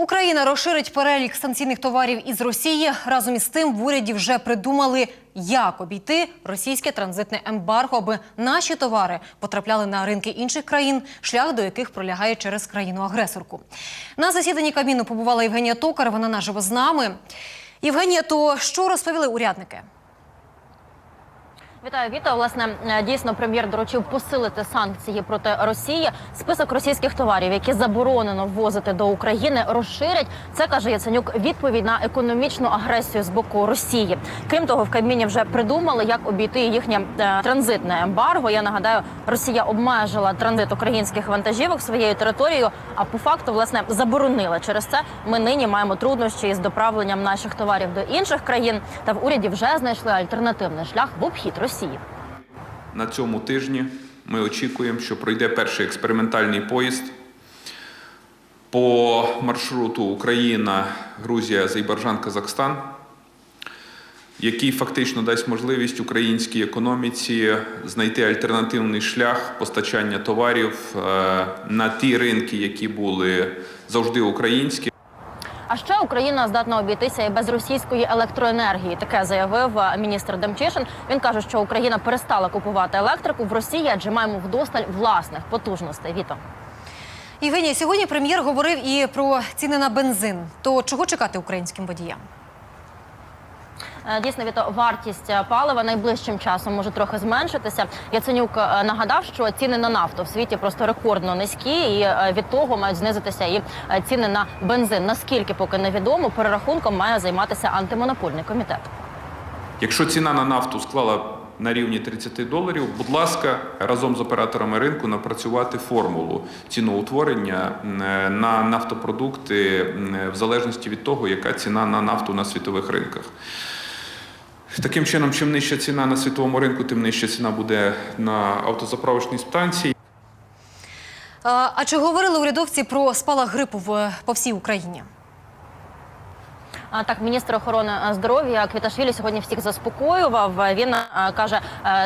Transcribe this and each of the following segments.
Україна розширить перелік санкційних товарів із Росії. Разом із тим в уряді вже придумали, як обійти російське транзитне ембарго, аби наші товари потрапляли на ринки інших країн, шлях до яких пролягає через країну-агресорку. На засіданні Кабміну побувала Євгенія Токар. Вона наживо з нами. Євгенія, то що розповіли урядники? Вітаю, Віта. Власне, е, дійсно, прем'єр доручив посилити санкції проти Росії. Список російських товарів, які заборонено ввозити до України, розширять. Це каже Яценюк. Відповідь на економічну агресію з боку Росії. Крім того, в Кабміні вже придумали, як обійти їхнє е, транзитне ембарго. Я нагадаю, Росія обмежила транзит українських вантажівок своєю територією, а по факту власне заборонила. Через це ми нині маємо труднощі із доправленням наших товарів до інших країн. Та в уряді вже знайшли альтернативний шлях в обхід Росії. На цьому тижні ми очікуємо, що пройде перший експериментальний поїзд по маршруту Україна, Грузія, Азербайджан, Казахстан, який фактично дасть можливість українській економіці знайти альтернативний шлях постачання товарів е, на ті ринки, які були завжди українські. А ще Україна здатна обійтися і без російської електроенергії. Таке заявив е, міністр Демчишин. Він каже, що Україна перестала купувати електрику в Росії, адже маємо вдосталь власних потужностей. Віто. Євгенія, сьогодні прем'єр говорив і про ціни на бензин. То чого чекати українським водіям? Е, Дійсно, Віто, вартість е, палива найближчим часом може трохи зменшитися. Яценюк е, нагадав, що ціни на нафту в світі просто рекордно низькі, і від того мають знизитися і ціни на бензин. Наскільки поки невідомо, перерахунком має займатися антимонопольний комітет. Якщо ціна на нафту склала на рівні 30 доларів, будь ласка, разом з операторами ринку напрацювати формулу ціноутворення на нафтопродукти в залежності від того, яка ціна на нафту на світових ринках. Таким чином, чим нижча ціна на світовому ринку, тим нижча ціна буде на автозаправочній станції. А, чи говорили урядовці про спалах грипу в, по всій Україні? Так, міністр охорони здоров'я Квіташвілі сьогодні всіх заспокоював. Він каже,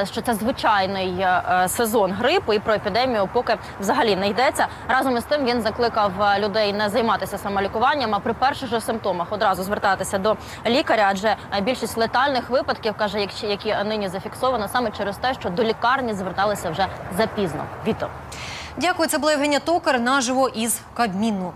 що це звичайний сезон грипу, і про епідемію поки взагалі не йдеться. Разом із тим він закликав людей не займатися самолікуванням, а при перших же симптомах одразу звертатися до лікаря, адже більшість летальних випадків каже, які нині зафіксовано саме через те, що до лікарні зверталися вже запізно. Віто. Дякую, це була Євгенія Токар наживо із Кабміну.